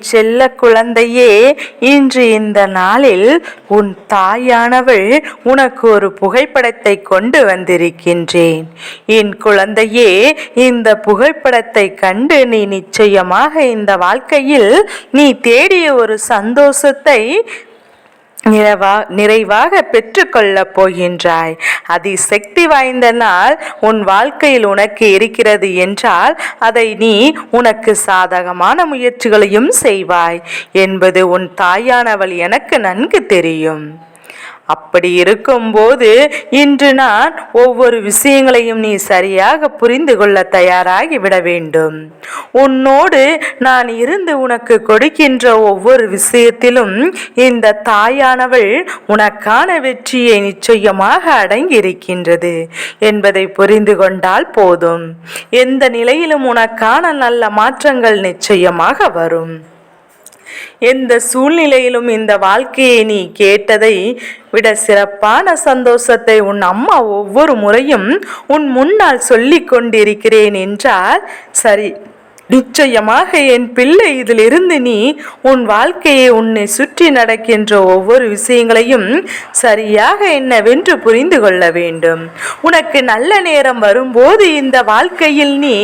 செல்ல குழந்தையே இன்று இந்த நாளில் உன் தாயானவள் உனக்கு ஒரு புகைப்படத்தை கொண்டு வந்திருக்கின்றேன். என் குழந்தையே இந்த புகைப்படத்தை கண்டு நீ நிச்சயமாக இந்த வாழ்க்கையில் நீ தேடிய ஒரு சந்தோஷத்தை நிறைவா நிறைவாக பெற்றுக்கொள்ளப் போகின்றாய். அதி சக்தி வாய்ந்த நாள் உன் வாழ்க்கையில் உனக்கு இருக்கிறது என்றால் அதை நீ உனக்கு சாதகமான முயற்சிகளையும் செய்வாய் என்பது உன் தாயானவள் எனக்கு நன்கு தெரியும். அப்படி இருக்கும்போது இன்று நான் ஒவ்வொரு விஷயங்களையும் நீ சரியாக புரிந்து கொள்ள தயாராகி விட வேண்டும். உன்னோடு நான் இருந்து உனக்கு கொடுக்கின்ற ஒவ்வொரு விஷயத்திலும் இந்த தாயானவள் உனக்கான வெற்றியை நிச்சயமாக அடங்கியிருக்கின்றது என்பதை புரிந்து கொண்டால் போதும். எந்த நிலையிலும் உனக்கான நல்ல மாற்றங்கள் நிச்சயமாக வரும். எந்த சூழ்நிலையிலும் இந்த வாழ்க்கையை நீ கேட்டதை விட சிறப்பான சந்தோஷத்தை உன் அம்மா ஒவ்வொரு முறையும் உன் முன்னால் சொல்லிக் கொண்டிருக்கிறேன் என்றால் சரி. நிச்சயமாக என் பிள்ளை இதிலிருந்து நீ உன் வாழ்க்கையை உன்னை சுற்றி நடக்கின்ற ஒவ்வொரு விஷயங்களையும் சரியாக என்னவென்று புரிந்து கொள்ள வேண்டும். உனக்கு நல்ல நேரம் வரும்போது இந்த வாழ்க்கையில் நீ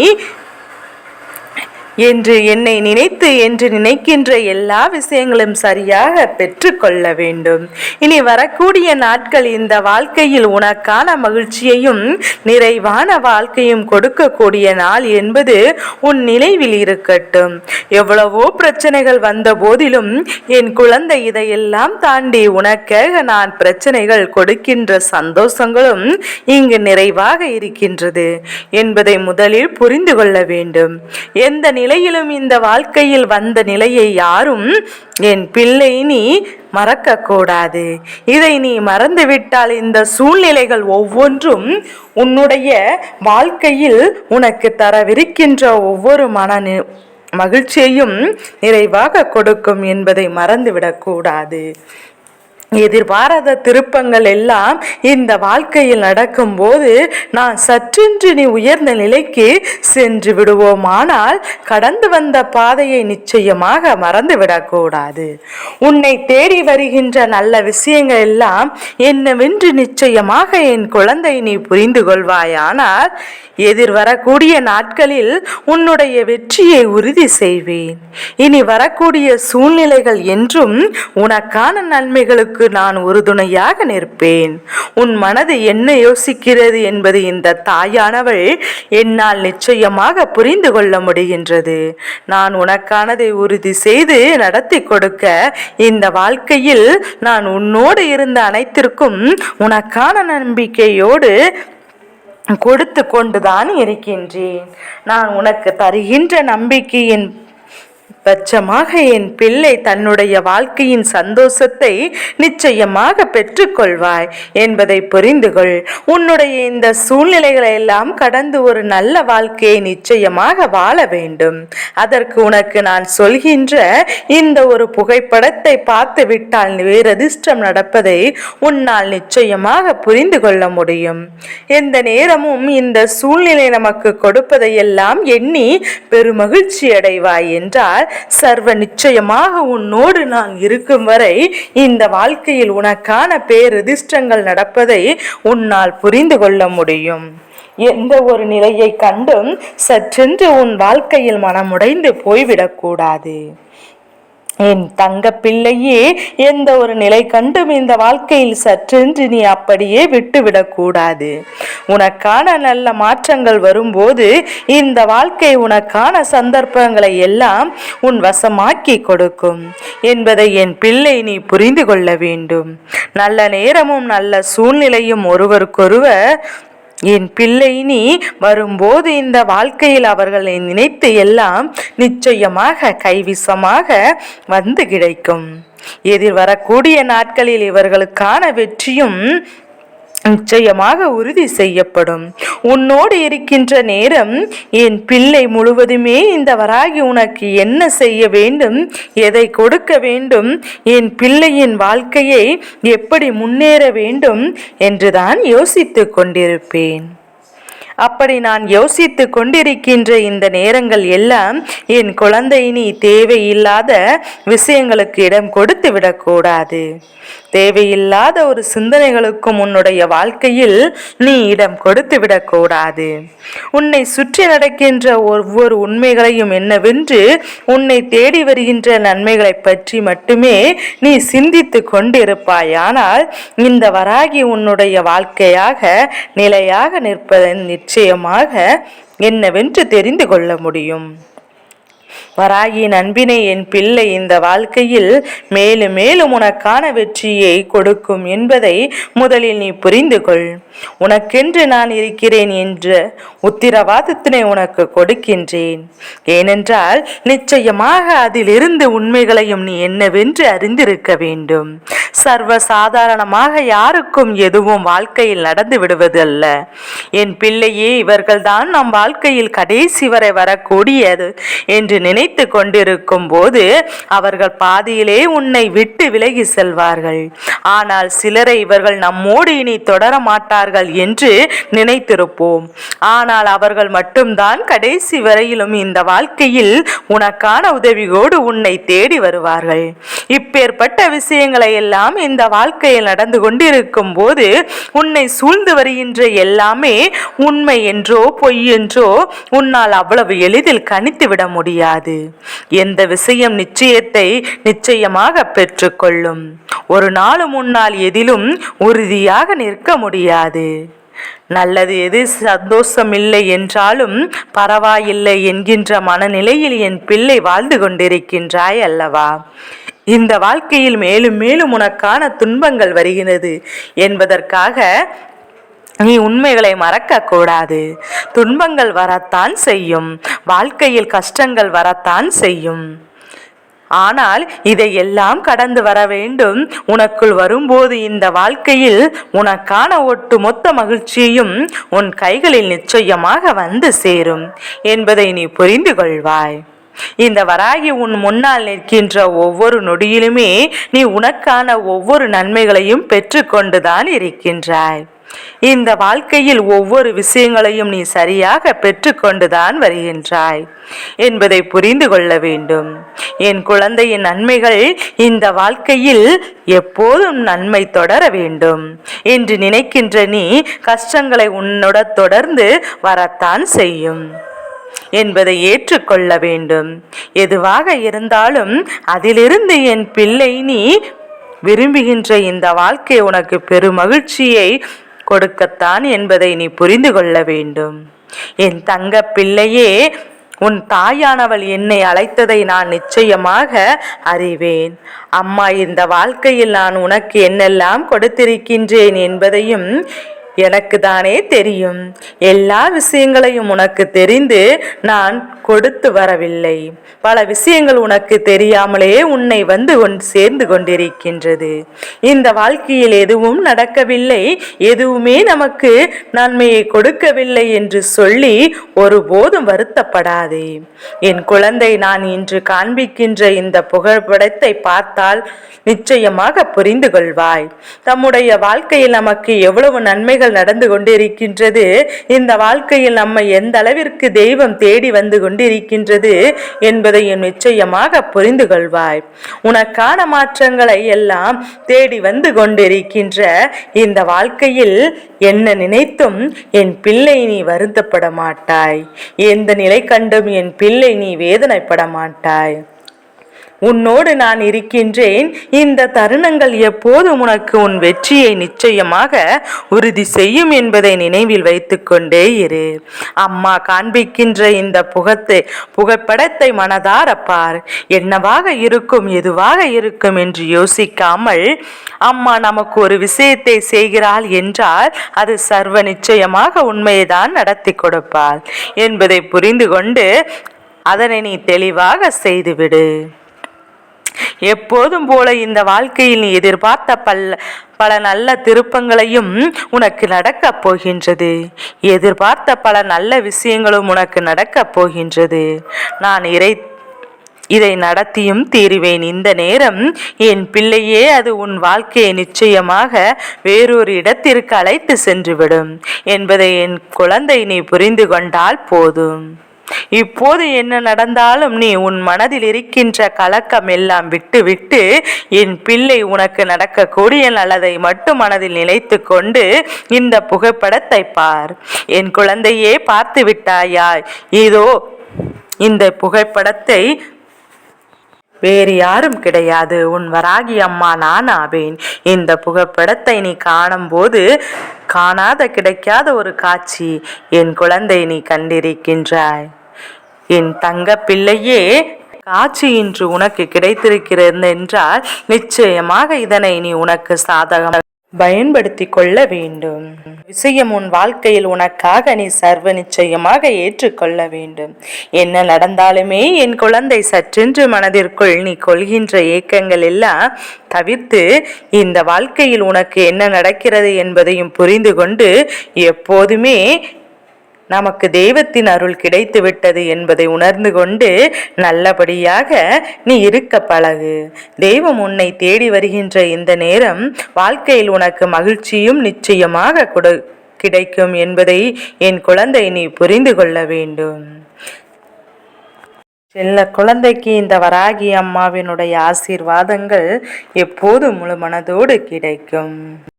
என்று என்னை நினைத்து என்று நினைக்கின்ற எல்லா விஷயங்களும் சரியாக பெற்றுக்கொள்ள வேண்டும். இனி வரக்கூடிய நாட்கள் இந்த வாழ்க்கையில் உனக்கான மகிழ்ச்சியையும் நிறைவான வாழ்க்கையும் கொடுக்கக்கூடிய நாள் என்பது உன் நினைவில் இருக்கட்டும். எவ்வளவோ பிரச்சனைகள் வந்த போதிலும் என் குழந்தை இதையெல்லாம் தாண்டி உனக்காக நான் பிரச்சனைகள் கொடுக்கின்ற சந்தோஷங்களும் இங்கு நிறைவாக இருக்கின்றது என்பதை முதலில் புரிந்து கொள்ள வேண்டும். எந்த நிலையிலும் இந்த வாழ்க்கையில் வந்த நிலையை யாரும் என் பிள்ளை நீ மறக்க கூடாது இதை நீ மறந்துவிட்டால் இந்த சூழ்நிலைகள் ஒவ்வொன்றும் உன்னுடைய வாழ்க்கையில் உனக்கு தரவிருக்கின்ற ஒவ்வொரு மன மகிழ்ச்சியையும் நிறைவாக கொடுக்கும் என்பதை மறந்துவிடக்கூடாது. எதிர்பாராத திருப்பங்கள் எல்லாம் இந்த வாழ்க்கையில் நடக்கும்போது நான் சற்றென்று நீ உயர்ந்த நிலைக்கு சென்று விடுவோமானால் கடந்து வந்த பாதையை நிச்சயமாக மறந்து விடக்கூடாது உன்னை தேடி வருகின்ற நல்ல விஷயங்கள் எல்லாம் என்னவென்று நிச்சயமாக என் குழந்தை நீ புரிந்து கொள்வாயானால் எதிர்வரக்கூடிய நாட்களில் உன்னுடைய வெற்றியை உறுதி செய்வேன். இனி வரக்கூடிய சூழ்நிலைகள் என்றும் உனக்கான நன்மைகளுக்கு நான் உறுதுணையாக நிற்பேன். உன் மனது என்ன யோசிக்கிறது என்பது இந்த தாயானவள் என்னால் நிச்சயமாக புரிந்து கொள்ள முடிகின்றது. நான் உனக்கானதை உறுதி செய்து நடத்தி கொடுக்க இந்த வாழ்க்கையில் நான் உன்னோடு இருந்த அனைத்திற்கும் உனக்கான நம்பிக்கையோடு கொடுத்து கொண்டுதான் இருக்கின்றேன். நான் உனக்கு தருகின்ற நம்பிக்கையின் பட்சமாக என் பிள்ளை தன்னுடைய வாழ்க்கையின் சந்தோஷத்தை நிச்சயமாக பெற்றுக்கொள்வாய் என்பதை புரிந்து கொள். உன்னுடைய இந்த சூழ்நிலைகளை எல்லாம் கடந்து ஒரு நல்ல வாழ்க்கையை நிச்சயமாக வாழ வேண்டும். அதற்கு உனக்கு நான் சொல்கின்ற இந்த ஒரு புகைப்படத்தை பார்த்து விட்டால் வேறதிர்ஷ்டம் நடப்பதை உன்னால் நிச்சயமாக புரிந்து கொள்ள முடியும். எந்த நேரமும் இந்த சூழ்நிலை நமக்கு கொடுப்பதையெல்லாம் எண்ணி பெருமகிழ்ச்சி அடைவாய் என்றால் சர்வ நிச்சயமாக உன்னோடு நான் இருக்கும் வரை இந்த வாழ்க்கையில் உனக்கான பேரதிர்ஷ்டங்கள் நடப்பதை உன்னால் புரிந்து கொள்ள முடியும். எந்த ஒரு நிலையை கண்டும் சற்றென்று உன் வாழ்க்கையில் மனமுடைந்து போய்விடக்கூடாது. என் தங்க பிள்ளையே எந்த ஒரு நிலை கண்டும் இந்த வாழ்க்கையில் சற்றென்று நீ அப்படியே விட்டுவிடக்கூடாது. உனக்கான நல்ல மாற்றங்கள் வரும்போது இந்த வாழ்க்கை உனக்கான சந்தர்ப்பங்களை எல்லாம் உன் வசமாக்கி கொடுக்கும் என்பதை என் பிள்ளை நீ புரிந்து கொள்ள வேண்டும். நல்ல நேரமும் நல்ல சூழ்நிலையும் ஒருவருக்கொருவர் என் பிள்ளை நீ வரும்போது இந்த வாழ்க்கையில் அவர்களை நினைத்து எல்லாம் நிச்சயமாக கைவிசமாக வந்து கிடைக்கும். எதிர் வரக்கூடிய நாட்களில் இவர்களுக்கான வெற்றியும் நிச்சயமாக உறுதி செய்யப்படும். உன்னோடு இருக்கின்ற நேரம் என் பிள்ளை முழுவதுமே இந்த வராகி உனக்கு என்ன செய்ய வேண்டும் எதை கொடுக்க வேண்டும் என் பிள்ளையின் வாழ்க்கையை எப்படி முன்னேற வேண்டும் என்றுதான் யோசித்து கொண்டிருப்பேன். அப்படி நான் யோசித்து கொண்டிருக்கின்ற இந்த நேரங்கள் எல்லாம் என் குழந்தை நீ தேவையில்லாத விஷயங்களுக்கு இடம் கொடுத்து விடக்கூடாது. தேவையில்லாத ஒரு சிந்தனைகளுக்கும் உன்னுடைய வாழ்க்கையில் நீ இடம் கொடுத்து விடக்கூடாது உன்னை சுற்றி நடக்கின்ற ஒவ்வொரு உண்மைகளையும் என்னவென்று உன்னை தேடி வருகின்ற நன்மைகளை பற்றி மட்டுமே நீ சிந்தித்து கொண்டிருப்பாயானால் இந்த வராகி உன்னுடைய வாழ்க்கையாக நிலையாக நிற்பதன் நிச்சயமாக என்னவென்று தெரிந்து கொள்ள முடியும். வராகியின் அன்பினை என் பிள்ளை இந்த வாழ்க்கையில் மேலும் மேலும் உனக்கான வெற்றியை கொடுக்கும் என்பதை முதலில் நீ புரிந்து கொள். உனக்கென்று நான் இருக்கிறேன் என்ற உத்திரவாதத்தினை உனக்கு கொடுக்கின்றேன். ஏனென்றால் நிச்சயமாக அதிலிருந்து உண்மைகளையும் நீ என்னவென்று அறிந்திருக்க வேண்டும். சர்வ சாதாரணமாக யாருக்கும் எதுவும் வாழ்க்கையில் நடந்து விடுவதல்ல. என் பிள்ளையே இவர்கள்தான் நம் வாழ்க்கையில் கடைசி வரை வரக்கூடியது என்று நினைத்து கொண்டிருக்கும் போது அவர்கள் பாதியிலே உன்னை விட்டு விலகி செல்வார்கள். ஆனால் சிலரை இவர்கள் நம்மோடு இனி தொடர மாட்டார்கள் என்று நினைத்திருப்போம். ஆனால் அவர்கள் மட்டும்தான் கடைசி வரையிலும் இந்த வாழ்க்கையில் உனக்கான உதவியோடு உன்னை தேடி வருவார்கள். இப்பேற்பட்ட விஷயங்களை எல்லாம் இந்த வாழ்க்கையில் நடந்து கொண்டிருக்கும் போது உன்னை சூழ்ந்து வருகின்ற எல்லாமே உண்மை என்றோ பொய் என்றோ உன்னால் அவ்வளவு எளிதில் கணித்து விட முடியாது. எந்த விஷயம் நிச்சயத்தை நிச்சயமாக பெற்றுக்கொள்ளும். ஒரு நாளும் முன்னால் எதிலும் உறுதியாக நிற்க முடியாது. நல்லது எது சந்தோஷம் இல்லை என்றாலும் பரவாயில்லை என்கின்ற மனநிலையில் என் பிள்ளை வாழ்ந்து கொண்டிருக்கின்றாய் அல்லவா? இந்த வாழ்க்கையில் மேலும் மேலும் உனக்கான துன்பங்கள் வருகிறது என்பதற்காக நீ உண்மைகளை மறக்க கூடாது துன்பங்கள் வரத்தான் செய்யும். வாழ்க்கையில் கஷ்டங்கள் வரத்தான் செய்யும். ஆனால் இதையெல்லாம் கடந்து வர வேண்டும். உனக்குள் வரும்போது இந்த வாழ்க்கையில் உனக்கான ஒட்டுமொத்த மகிழ்ச்சியும் உன் கைகளில் நிச்சயமாக வந்து சேரும் என்பதை நீ புரிந்து கொள்வாய். இந்த வராகி உன் முன்னால் நிற்கின்ற ஒவ்வொரு நொடியிலுமே நீ உனக்கான ஒவ்வொரு நன்மைகளையும் பெற்றுக்கொண்டுதான் இருக்கின்றாய். இந்த வாழ்க்கையில் ஒவ்வொரு விஷயங்களையும் நீ சரியாக பெற்றுக்கொண்டுதான் வருகின்றாய் என்பதை புரிந்து கொள்ள வேண்டும். என் குழந்தையின் நன்மைகள் இந்த வாழ்க்கையில் எப்போதும் நன்மை தொடர வேண்டும் என்று நினைக்கின்ற நீ கஷ்டங்களை உன்னோட தொடர்ந்து வரத்தான் செய்யும் என்பதை ஏற்றுக்கொள்ள வேண்டும். எதுவாக இருந்தாலும் அதிலிருந்து என் பிள்ளை நீ விரும்புகின்ற இந்த வாழ்க்கை உனக்கு பெருமகிழ்ச்சியை கொடுக்கத்தான் என்பதை நீ புரிந்து கொள்ள வேண்டும். என் தங்க பிள்ளையே உன் தாயானவள் என்னை அழைத்ததை நான் நிச்சயமாக அறிவேன். அம்மா இந்த வாழ்க்கையில் நான் உனக்கு என்னெல்லாம் கொடுத்திருக்கின்றேன் என்பதையும் எனக்கு தானே தெரியும். எல்லா விஷயங்களையும் உனக்கு தெரிந்து நான் கொடுத்து வரவில்லை. பல விஷயங்கள் உனக்கு தெரியாமலே உன்னை வந்து கொண்டு சேர்ந்து கொண்டிருக்கின்றது. இந்த வாழ்க்கையில் எதுவும் நடக்கவில்லை. எதுவுமே நமக்கு நன்மையை கொடுக்கவில்லை என்று சொல்லி ஒருபோதும் வருத்தப்படாதே. என் குழந்தை நான் இன்று காண்பிக்கின்ற இந்த புகைப்படத்தை பார்த்தால் நிச்சயமாக புரிந்து கொள்வாய். தம்முடைய வாழ்க்கையில் நமக்கு எவ்வளவு நன்மைகள் நடந்து கொண்டிருக்கின்றது. இந்த வாழ்க்கையில் நம்மை எந்த அளவிற்கு தெய்வம் தேடி வந்து கொண்டிருக்கின்றது என்பதையும் நிச்சயமாக புரிந்து கொள்வாய் உனக்கான மாற்றங்களை எல்லாம் தேடி வந்து கொண்டிருக்கின்ற இந்த வாழ்க்கையில் என்ன நினைத்தும் என் பிள்ளை நீ வருத்தப்பட மாட்டாய் எந்த நிலை கண்டும் என் பிள்ளை நீ வேதனைப்பட மாட்டாய் உன்னோடு நான் இருக்கின்றேன். இந்த தருணங்கள் எப்போதும் உனக்கு உன் வெற்றியை நிச்சயமாக உறுதி செய்யும் என்பதை நினைவில் வைத்துக்கொண்டே இரு. அம்மா காண்பிக்கின்ற இந்த புகத்தை புகைப்படத்தை மனதார பார். என்னவாக இருக்கும் எதுவாக இருக்கும் என்று யோசிக்காமல் அம்மா நமக்கு ஒரு விஷயத்தை செய்கிறாள் என்றால் அது சர்வ நிச்சயமாக உண்மையைதான் நடத்தி கொடுப்பாள். என்பதை புரிந்து கொண்டு அதனை நீ தெளிவாக செய்துவிடு. எப்போதும் போல இந்த வாழ்க்கையில் நீ எதிர்பார்த்த பல்ல பல நல்ல திருப்பங்களையும் உனக்கு நடக்கப் போகின்றது. எதிர்பார்த்த பல நல்ல விஷயங்களும் உனக்கு நடக்கப் போகின்றது. நான் இறை இதை நடத்தியும் தீருவேன். இந்த நேரம் என் பிள்ளையே அது உன் வாழ்க்கையை நிச்சயமாக வேறொரு இடத்திற்கு அழைத்து சென்றுவிடும் என்பதை என் குழந்தை நீ புரிந்து கொண்டால் போதும். இப்போது என்ன நடந்தாலும் நீ உன் மனதில் இருக்கின்ற கலக்கம் எல்லாம் விட்டுவிட்டு என் பிள்ளை உனக்கு நடக்கக்கூடிய நல்லதை மட்டும் மனதில் நினைத்து கொண்டு இந்த புகைப்படத்தை பார். என் குழந்தையே பார்த்து விட்டாயா இதோ இந்த புகைப்படத்தை வேறு யாரும் கிடையாது. உன் வராகி அம்மா நான் ஆவேன். இந்த புகைப்படத்தை நீ காணும்போது காணாத கிடைக்காத ஒரு காட்சி என் குழந்தை நீ கண்டிருக்கின்றாய். என் தங்க பிள்ளையே காட்சி இன்று உனக்கு கிடைத்திருக்கிறது என்றால் நிச்சயமாக இதனை நீ உனக்கு சாதகம் பயன்படுத்தி கொள்ள வேண்டும். விஷயம் உன் வாழ்க்கையில் உனக்காக நீ சர்வ நிச்சயமாக ஏற்றுக்கொள்ள வேண்டும். என்ன நடந்தாலுமே என் குழந்தை சற்றென்று மனதிற்குள் நீ கொள்கின்ற ஏக்கங்கள் எல்லாம் தவிர்த்து இந்த வாழ்க்கையில் உனக்கு என்ன நடக்கிறது என்பதையும் புரிந்து கொண்டு எப்போதுமே நமக்கு தெய்வத்தின் அருள் கிடைத்து விட்டது என்பதை உணர்ந்து கொண்டு நல்லபடியாக நீ இருக்க பழகு. தெய்வம் உன்னை தேடி வருகின்ற இந்த நேரம் வாழ்க்கையில் உனக்கு மகிழ்ச்சியும் நிச்சயமாக கொடு கிடைக்கும் என்பதை என் குழந்தை நீ புரிந்து கொள்ள வேண்டும். செல்ல குழந்தைக்கு இந்த வராகி அம்மாவினுடைய ஆசீர்வாதங்கள் எப்போது முழு மனதோடு கிடைக்கும்.